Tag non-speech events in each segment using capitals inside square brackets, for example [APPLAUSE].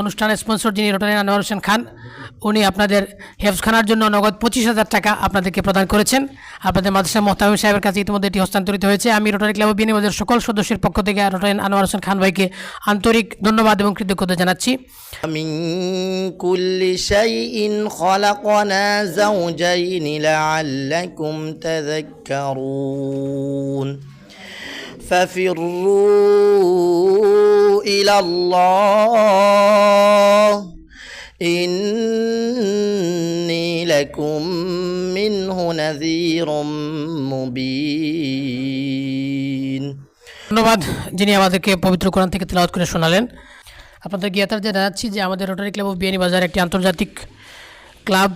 অনুষ্ঠানের স্পন্সর যিনি রোটারি আনোয়ার হোসেন খান উনি আপনাদের হেফজখানার জন্য নগদ পঁচিশ হাজার টাকা আপনাদেরকে প্রদান করেছেন আপনাদের মাদ্রাসা মোহতামিম সাহেবের কাছে ইতিমধ্যে এটি হস্তান্তরিত হয়েছে আমি রোটারি ক্লাব বিনিময়ের সকল সদস্যের পক্ষ থেকে রোটারি আনোয়ার হোসেন খান ভাইকে আন্তরিক ধন্যবাদ এবং কৃতজ্ঞতা জানাচ্ছি من كل شيء خلقنا زوجين لعلكم تذكرون ففروا إلى الله إني لكم منه نذير مبين ধন্যবাদ যিনি আমাদেরকে পবিত্র কোরআন থেকে তেলাওয়াত করে শোনালেন আপনাদের জ্ঞাতার জানাচ্ছি যে আমাদের রোটারি ক্লাব অফ বিয়ানীবাজার একটি আন্তর্জাতিক ক্লাব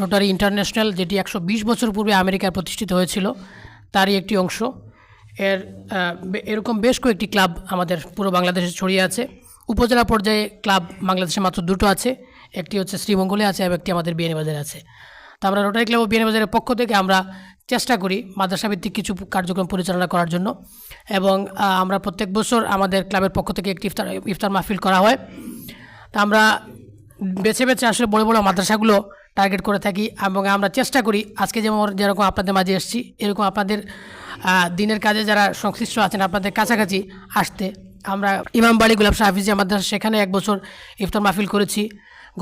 রোটারি ইন্টারন্যাশনাল যেটি একশো বিশ বছর পূর্বে আমেরিকায় প্রতিষ্ঠিত হয়েছিল তারই একটি অংশ এর এরকম বেশ কয়েকটি ক্লাব আমাদের পুরো বাংলাদেশে ছড়িয়ে আছে। উপজেলা পর্যায়ে ক্লাব বাংলাদেশে মাত্র দুটো আছে। একটি হচ্ছে শ্রীমঙ্গলে আছে এবং একটি আমাদের বিয়ানীবাজারে আছে। তো আমরা রোটারি ক্লাব অফ বিয়ানীবাজারের পক্ষ থেকে আমরা চেষ্টা করি মাদ্রাসা ভিত্তিক কিছু কার্যক্রম পরিচালনা করার জন্য এবং আমরা প্রত্যেক বছর আমাদের ক্লাবের পক্ষ থেকে একটি ইফতার ইফতার মাহফিল করা হয়। তা আমরা বেছে বেছে আসলে বড় বড় মাদ্রাসাগুলো টার্গেট করে থাকি এবং আমরা চেষ্টা করি আজকে যেমন যেরকম আপনাদের মাঝে এসেছি, এরকম আপনাদের দিনের কাজে যারা সংশ্লিষ্ট আছেন, আপনাদের কাছাকাছি আসতে আমরা ইমামবাড়ি গুলাব শাহ হাফিজিয়া মাদ্রাসা, সেখানে এক বছর ইফতার মাহফিল করেছি।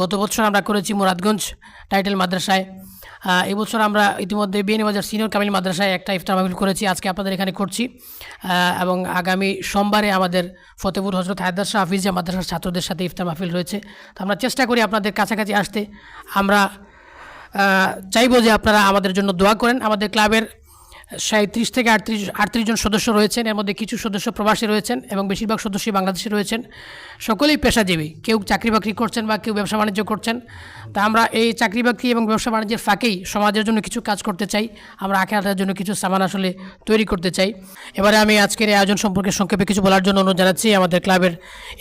গত বছর আমরা করেছি মুরাদগঞ্জ টাইটেল মাদ্রাসায়। এবছর আমরা ইতিমধ্যে বিয়ানীবাজার সিনিয়র কামিল মাদ্রাসায় একটা ইফতার মাহফিল করেছি, আজকে আপনাদের এখানে করছি। এবং আগামী সোমবারে আমাদের ফতেপুর হজরত হায়দার শাহ হাফিজিয়া মাদ্রাসার ছাত্রদের সাথে ইফতার মাহফিল রয়েছে। তো আমরা চেষ্টা করি আপনাদের কাছাকাছি আসতে। আমরা চাইব যে আপনারা আমাদের জন্য দোয়া করেন। আমাদের ক্লাবের সাঁত্রিশ থেকে আটত্রিশ আটত্রিশ জন সদস্য রয়েছেন। এর মধ্যে কিছু সদস্য প্রবাসী রয়েছেন এবং বেশিরভাগ সদস্যই বাংলাদেশে রয়েছেন। সকলেই পেশাজীবী। কেউ চাকরি বাকরি করছেন বা কেউ ব্যবসা বাণিজ্য করছেন। তা আমরা এই চাকরি বাকরি এবং ব্যবসা বাণিজ্যের ফাঁকেই সমাজের জন্য কিছু কাজ করতে চাই। আমরা আখেরাতের জন্য কিছু সামান আসলে তৈরি করতে চাই। এবারে আমি আজকের এই আয়োজন সম্পর্কে সংক্ষেপে কিছু বলার জন্য অনুরোধ জানাচ্ছি। আমাদের ক্লাবের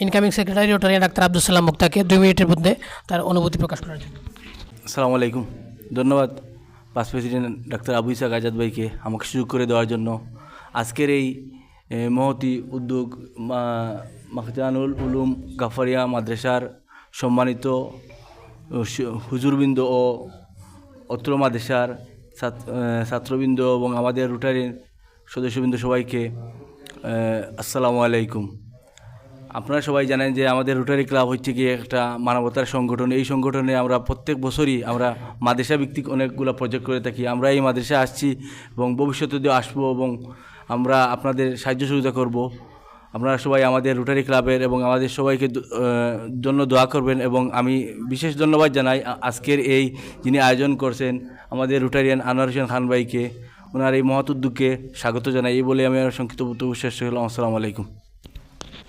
incoming secretary Rotary doctor Abdul Salam মুক্তাকে দুই মিনিটের মধ্যে তার অনুভূতি প্রকাশ করার জন্য। আসসালামু আলাইকুম। ধন্যবাদ। Past president doctor Abu Ishaq Azad ভাইকে আমাকে সুযোগ করে দেওয়ার জন্য আজকের এই মহতি উদ্যোগ মাখজানুল উলুম গাফারিয়া মাদ্রাসার সম্মানিত হুজুরবৃন্দ ও অত্র মাদ্রাসার ছাত- ছাত্রবৃন্দ এবং আমাদের রোটারির সদস্যবৃন্দ সবাইকে আসসালামু আলাইকুম। আপনারা সবাই জানেন যে আমাদের রোটারি ক্লাব হচ্ছে কি একটা মানবতার সংগঠন। এই সংগঠনে আমরা প্রত্যেক বছরই আমরা মাদ্রাসা ভিত্তিক অনেকগুলো প্রজেক্ট করে থাকি। আমরা এই মাদ্রাসা আসছি এবং ভবিষ্যতে দিয়ে আসব এবং আমরা আপনাদের সাহায্য সুবিধা করব, আপনারা সবাই আমাদের রোটারি ক্লাবের এবং আমাদের সবাইকে জন্য দোয়া করবেন এবং আমি বিশেষ ধন্যবাদ জানাই আজকের এই যিনি আয়োজন করছেন আমাদের রোটারিয়ান আনোয়ার হোসেন খান ভাইকে। ওনার এই মহৎ উদ্যোগকে স্বাগত জানাই। এই বলে আমি সংক্ষিপ্ত বক্তব্য শেষ করলাম আসসালামু আলাইকুম।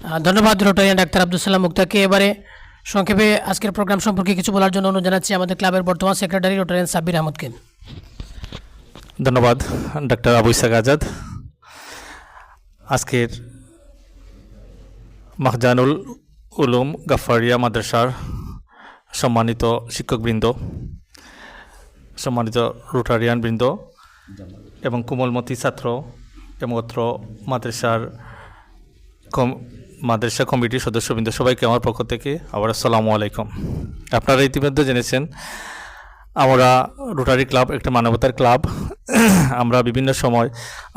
ধন্যবাদ, রোটারিয়ান ডাক্তার আব্দুল সালাম মুক্তাকে। এবারে সংক্ষেপে আজকের প্রোগ্রাম সম্পর্কে কিছু বলার জন্য অনুরোধ জানাচ্ছি আমাদের ক্লাবের বর্তমান সেক্রেটারি, রোটারিয়ান সাব্বির আহমদকে। ধন্যবাদ, ডাক্তার আবু ইসাক আজাদ। আজকের মাহজানুল উলুম গাফারিয়া মাদ্রাসার সম্মানিত শিক্ষকবৃন্দ, সম্মানিত রোটারিয়ান বৃন্দ এবং কোমলমতি ছাত্র এবং অত্র মাদ্রাসার কম মাদ্রাসা কমিটির সদস্যবৃন্দ সবাইকে আমার পক্ষ থেকে আবার আসসালামু আলাইকুম। আপনারা ইতিমধ্যে জেনেছেন, আমরা রোটারি ক্লাব একটা মানবতার ক্লাব। আমরা বিভিন্ন সময়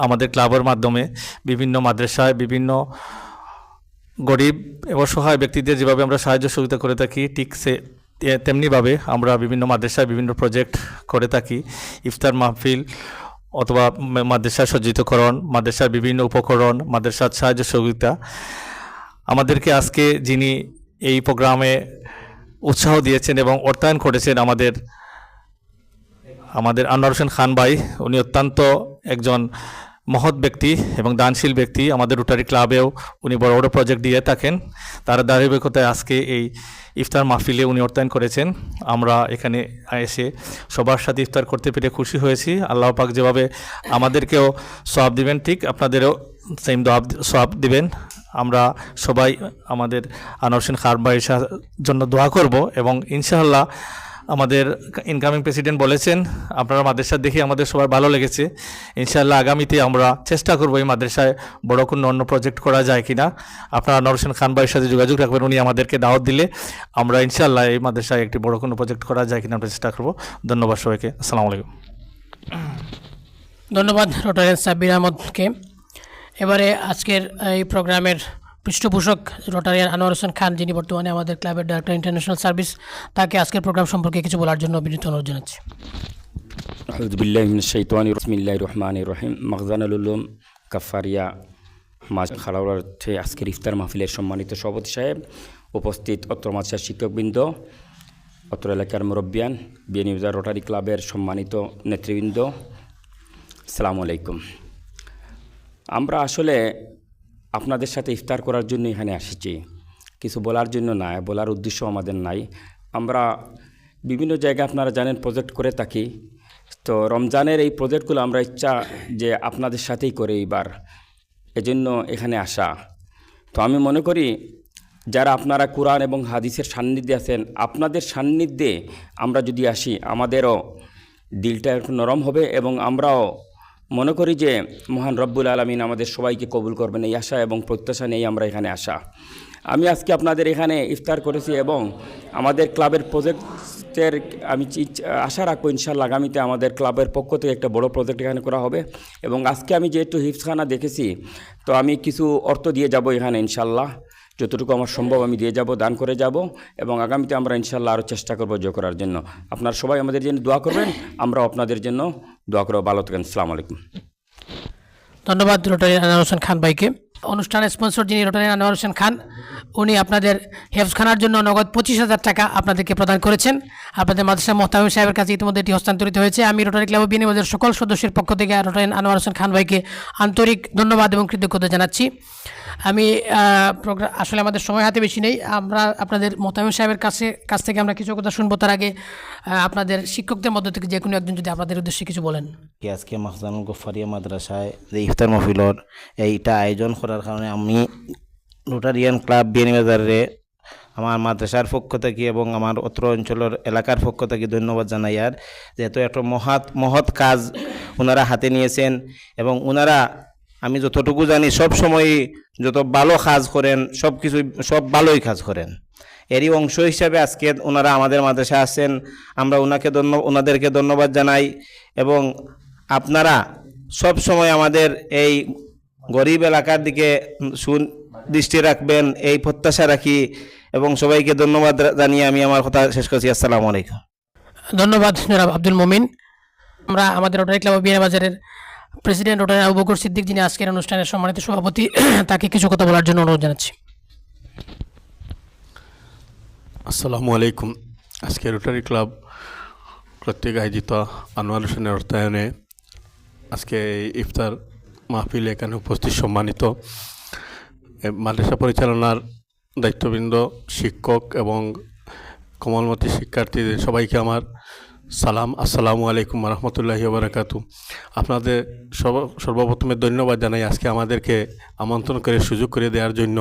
আমাদের ক্লাবের মাধ্যমে বিভিন্ন মাদ্রাসায় বিভিন্ন গরিব এবং সহায় ব্যক্তিদের যেভাবে আমরা সাহায্য সহযোগিতা করে থাকি, ঠিক সে তেমনিভাবে আমরা বিভিন্ন মাদ্রাসায় বিভিন্ন প্রজেক্ট করে থাকি। ইফতার মাহফিল অথবা মাদ্রাসা সজ্জিতকরণ, মাদ্রাসার বিভিন্ন উপকরণ, মাদ্রাসার সাহায্য সহযোগিতা। আমাদেরকে আজকে যিনি এই প্রোগ্রামে উৎসাহ দিয়েছেন এবং অর্থায়ন করেছেন আমাদের আমাদের আনোয়ার হোসেন খান ভাই, উনি অত্যন্ত একজন মহৎ ব্যক্তি এবং দানশীল ব্যক্তি আমাদের রোটারি ক্লাবেও উনি বড় বড় প্রজেক্ট দিয়ে থাকেন। তার ধারাবাহিকতায় আজকে এই ইফতার মাহফিলে উনি অর্থায়ন করেছেন। আমরা এখানে এসে সবার সাথে ইফতার করতে পেরে খুশি হয়েছি। আল্লাহ পাক যেভাবে আমাদেরকেও সব দিবেন, ঠিক আপনাদেরও সেম দোয়াব সব দিবেন। আমরা সবাই আমাদের আনোয়ার হোসেন খান ভাইয়ের জন্য দোয়া করব এবং ইনশাআল্লাহ আমাদের ইনকামিং প্রেসিডেন্ট বলেছেন, আপনারা মাদ্রাসা দেখে আমাদের সবার ভালো লেগেছে। ইনশাআল্লাহ আগামীতে আমরা চেষ্টা করব এই মাদ্রাসায় বড় কোনো অন্য প্রজেক্ট করা যায় কিনা। আপনারা নরসেন খান ভাইয়ের সাথে যোগাযোগ রাখবেন, উনি আমাদেরকে দাওয়াত দিলে আমরা ইনশাআল্লাহ এই মাদ্রাসায় একটি বড় কোনো প্রজেক্ট করা যায় কিনা আমরা চেষ্টা করব। ধন্যবাদ সবাইকে, আসসালামু আলাইকুম। ধন্যবাদ রোটারিয়ান সাব্বির আহমদকে। এবারে আজকের এই প্রোগ্রামের পৃষ্ঠপোষক রোটারিয়ান আনোয়ার হোসেন খান যিনি বর্তমানে আমাদের ক্লাবের ডাইরেক্টর ইন্টারন্যাশনাল সার্ভিস তাকে আজকের প্রোগ্রাম সম্পর্কে কিছু বলার জন্য বিনীত অনুরোধ জানাচ্ছি أعوذ بالله من الشيطان الرجيم بسم الله الرحمن الرحيم মখজান উলুম কাফারিয়া মাছ খালাউরার্থে আজকের ইফতার মাহফিলের সম্মানিত সভাপতি সাহেব উপস্থিত অত্র মাছার শিক্ষকবৃন্দ অত্র এলাকার মুরব্বিয়ান বিএনইউজার রোটারি ক্লাবের সম্মানিত নেতৃবৃন্দ আসসালামু আলাইকুম আমরা আসলে আপনাদের সাথে ইফতার করার জন্য এখানে এসেছি কিছু বলার জন্য না বলার উদ্দেশ্য আমাদের নাই। আমরা বিভিন্ন জায়গায় আপনারা জানেন প্রজেক্ট করে থাকি। তো রমজানের এই প্রজেক্টগুলো আমরা ইচ্ছা যে আপনাদের সাথেই করে এইবার। এজন্য এখানে আসা। তো আমি মনে করি, যারা আপনারা কোরআন এবং হাদিসের সান্নিধ্যে আছেন, আপনাদের সান্নিধ্যে আমরা যদি আসি, আমাদেরও দিলটা একটু নরম হবে এবং আমরাও মনে করি যে মহান রব্বুল আলমিন আমাদের সবাইকে কবুল করবেন এই আশা এবং প্রত্যাশা নিয়েই আমরা এখানে আসা। আমি আজকে আপনাদের এখানে ইফতার করেছি এবং আমাদের ক্লাবের প্রজেক্টের আমি আশা রাখব ইনশাল্লাহ আগামীতে আমাদের ক্লাবের পক্ষ থেকে একটা বড় প্রজেক্ট এখানে করা হবে এবং আজকে আমি যেহেতু হিফসখানা দেখেছি, তো আমি কিছু অর্থ দিয়ে যাব এখানে ইনশাল্লাহ যতটুকু আমার সম্ভব আমি দিয়ে যাব, দান করে যাব এবং আগামীতে আমরা ইনশাল্লাহ আরও চেষ্টা করব জয় করার জন্য। আপনারা সবাই আমাদের জন্য দোয়া করবেন, আমরাও আপনাদের জন্য দোয়া করব। ভালো থাকেন, আসসালামু আলাইকুম। ধন্যবাদ রোটারি আনার হোসেন খান ভাইকে। অনুষ্ঠানের স্পন্সর যিনি রোটারিয়ান আনোয়ার হোসেন খান, উনি আপনাদের হেফখানার জন্য নগদ পঁচিশ হাজার টাকা আপনাদেরকে প্রদান করেছেন। আপনাদের মাদ্রাসা মোহতামিম সাহেবের কাছে ইতিমধ্যে এটি হস্তান্তরিত হয়েছে। আমি রোটারি ক্লাব বিনিয়োগের সকল সদস্যের পক্ষ থেকে রোটারিয়ান আনোয়ার হোসেন খান ভাইকে আন্তরিক ধন্যবাদ এবং কৃতজ্ঞতা জানাচ্ছি। আমি প্রোগ্রাম আসলে আমাদের সময় হাতে বেশি নেই। আমরা আপনাদের মোহতামিম সাহেবের কাছে, কাছ থেকে আমরা কিছু কথা শুনব। তার আগে আপনাদের শিক্ষকদের মধ্য থেকে যে কোনো একজন যদি আপনাদের উদ্দেশ্যে কিছু বলেন। আজকে মাহজানুল গফারিয়া মাদ্রাসায় যে ইফতার মহফিলর এইটা আয়োজন করার কারণে আমি রোটারিয়ান ক্লাব বিয়ানীবাজারে আমার মাদ্রাসার পক্ষ থেকে এবং আমার অত্র অঞ্চলের এলাকার পক্ষ থেকে ধন্যবাদ জানাই। আর যেহেতু একটা মহৎ মহৎ কাজ ওনারা হাতে নিয়েছেন এবং ওনারা, আমি যতটুকু জানি, সব সময় যত ভালো কাজ করেন, সব কিছু সব ভালোই কাজ করেন। এরই অংশ হিসাবে আজকে ওনারা আমাদের মাদ্রাসা আছেন আমরা ওনাকে ধন্য, ওনাদেরকে ধন্যবাদ জানাই এবং আপনারা সব সময় আমাদের এই গরিব এলাকার দিকে সুন দৃষ্টি রাখবেন এই প্রত্যাশা রাখি এবং সবাইকে ধন্যবাদ জানিয়ে আমি আমার কথা শেষ করছি। আসসালামু আলাইকুম। ধন্যবাদ জনাব আব্দুল মোমিন। আমরা আমাদের রোটারি ক্লাব বিয়ানা বাজারের প্রেসিডেন্ট রোটারি আবু বকর সিদ্দিক যিনি আজকের অনুষ্ঠানের সম্মানিত সভাপতি [CLEARS THROAT] তাকে কিছু কথা বলার জন্য অনুরোধ জানাচ্ছি। আসসালামু আলাইকুম। আজকে রোটারি ক্লাব কর্তৃক আয়োজিত আনোয়ার হোসেনের অর্থায়নে আজকে ইফতার মাহফিলে এখানে উপস্থিত সম্মানিত মাদ্রাসা পরিচালনার দায়িত্ববৃন্দ, শিক্ষক এবং কমলমতি শিক্ষার্থীদের সবাইকে আমার সালাম। আসসালামু আলাইকুম রহমতুল্লাহি বারাকাতু আপনাদের সর্ব সর্বপ্রথমে ধন্যবাদ জানাই আজকে আমাদেরকে আমন্ত্রণ করে, সুযোগ করে দেওয়ার জন্য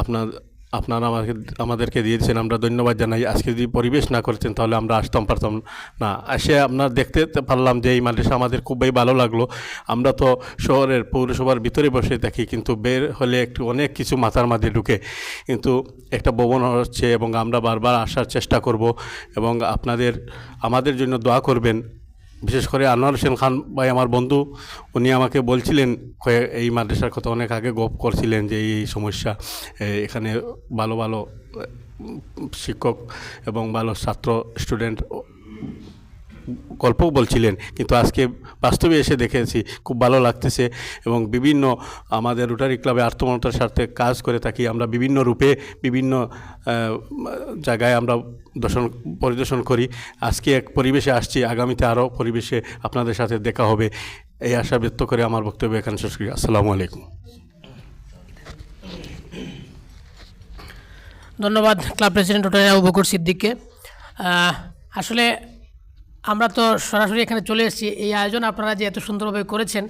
আপনার আপনারা আমাকে, আমাদেরকে দিয়েছেন, আমরা ধন্যবাদ জানাই। আজকে যদি পরিবেশ না করতেন, তাহলে আমরা আসতাম, পারতাম না। এসে আপনার দেখতে পারলাম যে এই মাদ্রাসা আমাদের খুবই ভালো লাগল। আমরা তো শহরের পৌরসভার ভিতরে বসে থাকি, কিন্তু বের হলে একটু অনেক কিছু মাথার মাঝে ঢুকে। কিন্তু একটা ভবন হচ্ছে এবং আমরা বারবার আসার চেষ্টা করব এবং আপনাদের, আমাদের জন্য দোয়া করবেন। বিশেষ করে আনোয়ার হোসেন খান ভাই আমার বন্ধু, উনি আমাকে বলছিলেন এই মাদ্রাসার কথা অনেক আগে গপ করছিলেন যে এই সমস্যা এখানে ভালো ভালো শিক্ষক এবং ভালো ছাত্র, স্টুডেন্ট গল্পও বলছিলেন, কিন্তু আজকে বাস্তবে এসে দেখেছি, খুব ভালো লাগতেছে এবং বিভিন্ন আমাদের রোটারি ক্লাবে আর্থমনতার স্বার্থে কাজ করে থাকি। আমরা বিভিন্ন রূপে, বিভিন্ন জায়গায় আমরা দর্শন, পরিদর্শন করি। আজকে এক পরিবেশে আসছি, আগামীতে আরও পরিবেশে আপনাদের সাথে দেখা হবে। এই আশা ব্যক্ত করে আমার বক্তব্য এখানে শেষ করি। আসসালামু আলাইকুম। ধন্যবাদ, club president Rotary Abu Bakar সিদ্দিককে। আসলে আমরা তো সরাসরি এখানে চলে এসেছি। এই আয়োজন আপনারা যে এত সুন্দরভাবে করেছেন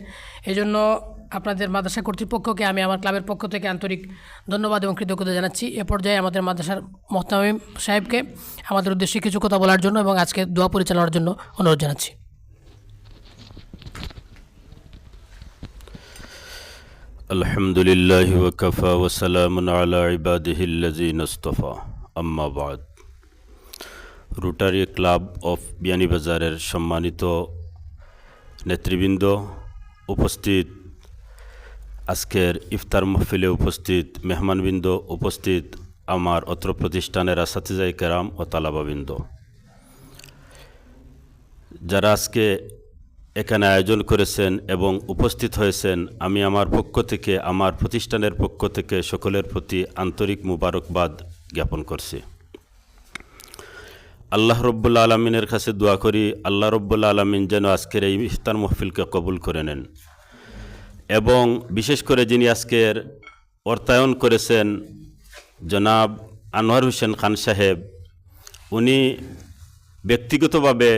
এই জন্য আপনাদের মাদ্রাসা কর্তৃপক্ষকে আমি আমার ক্লাবের পক্ষ থেকে আন্তরিক ধন্যবাদ এবং কৃতজ্ঞতা জানাচ্ছি। এ পর্যায়ে আমাদের মাদ্রাসার মোহতামিম সাহেবকে আমাদের উদ্দেশ্যে কিছু কথা বলার জন্য এবং আজকে দোয়া পরিচালনার জন্য অনুরোধ জানাচ্ছি। আলহামদুলিল্লাহ ওয়াকাফা ওসালাম আলা ইবাদিহিল্লাযিনা ইসতাফা। আম্মা বাদ। রোটারি ক্লাব অফ বিয়ানীবাজারের সম্মানিত নেতৃবৃন্দ উপস্থিত, আজকের ইফতার মহফিলে উপস্থিত মেহমানবৃন্দ উপস্থিত, আমার অত্র প্রতিষ্ঠানের আসাতিজাই কেরাম ও তালাবাবৃন্দ। যারা আজকে এখানে আয়োজন করেছেন এবং উপস্থিত হয়েছেন, আমি আমার পক্ষ থেকে, আমার প্রতিষ্ঠানের পক্ষ থেকে সকলের প্রতি আন্তরিক মুবারকবাদ জ্ঞাপন করছি। আল্লাহ রব্বুল্লা আলমিনের কাছে দোয়া করি, আল্লাহ রব্বুল্লা আলমিন যেন আজকের এই ইফতার মহফিলকে কবুল করে নেন। এবং বিশেষ করে যিনি আজকের অর্থায়ন করেছেন জনাব আনোয়ার হোসেন খান সাহেব, উনি ব্যক্তিগতভাবে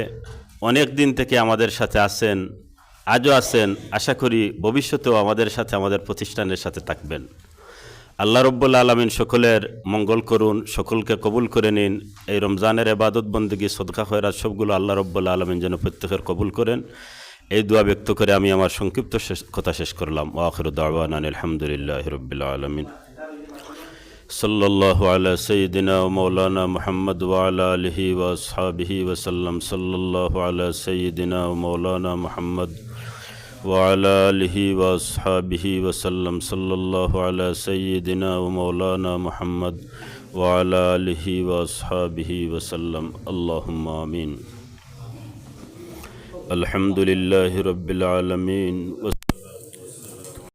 অনেক দিন থেকে আমাদের সাথে আছেন, আজও আছেন। আশা করি ভবিষ্যতেও আমাদের সাথে, আমাদের প্রতিষ্ঠানের সাথে থাকবেন। আল্লাহ রব্বুল আলমিন সকলের মঙ্গল করুন, সকলকে কবুল করে নিন। এই রমজানের এবাদত বন্দীগী, সদকা খয়রাত সবগুলো আল্লাহ রব্বুল আলমিন যেন প্রত্যেকের কবুল করেন। এই দোয়া ব্যক্ত করে আমি আমার সংক্ষিপ্ত কথা শেষ করলাম। ওয়াখর দাওয়ান আলহামদুলিল্লাহ রবিল আলমিন। সাল্লাহ আলা সঈদিনা মৌলানা মোহাম্মদ ওয়ালা আলহি ওয়া ওসাল্লাম সাল্লাহ আলা সঈদিনা মৌলানা মোহাম্মদ وعلى آله وأصحابه وسلم. صلى الله على سيدنا ومولانا محمد وعلى آله وأصحابه وسلم. اللهم آمين. الحمد لله رب العالمين.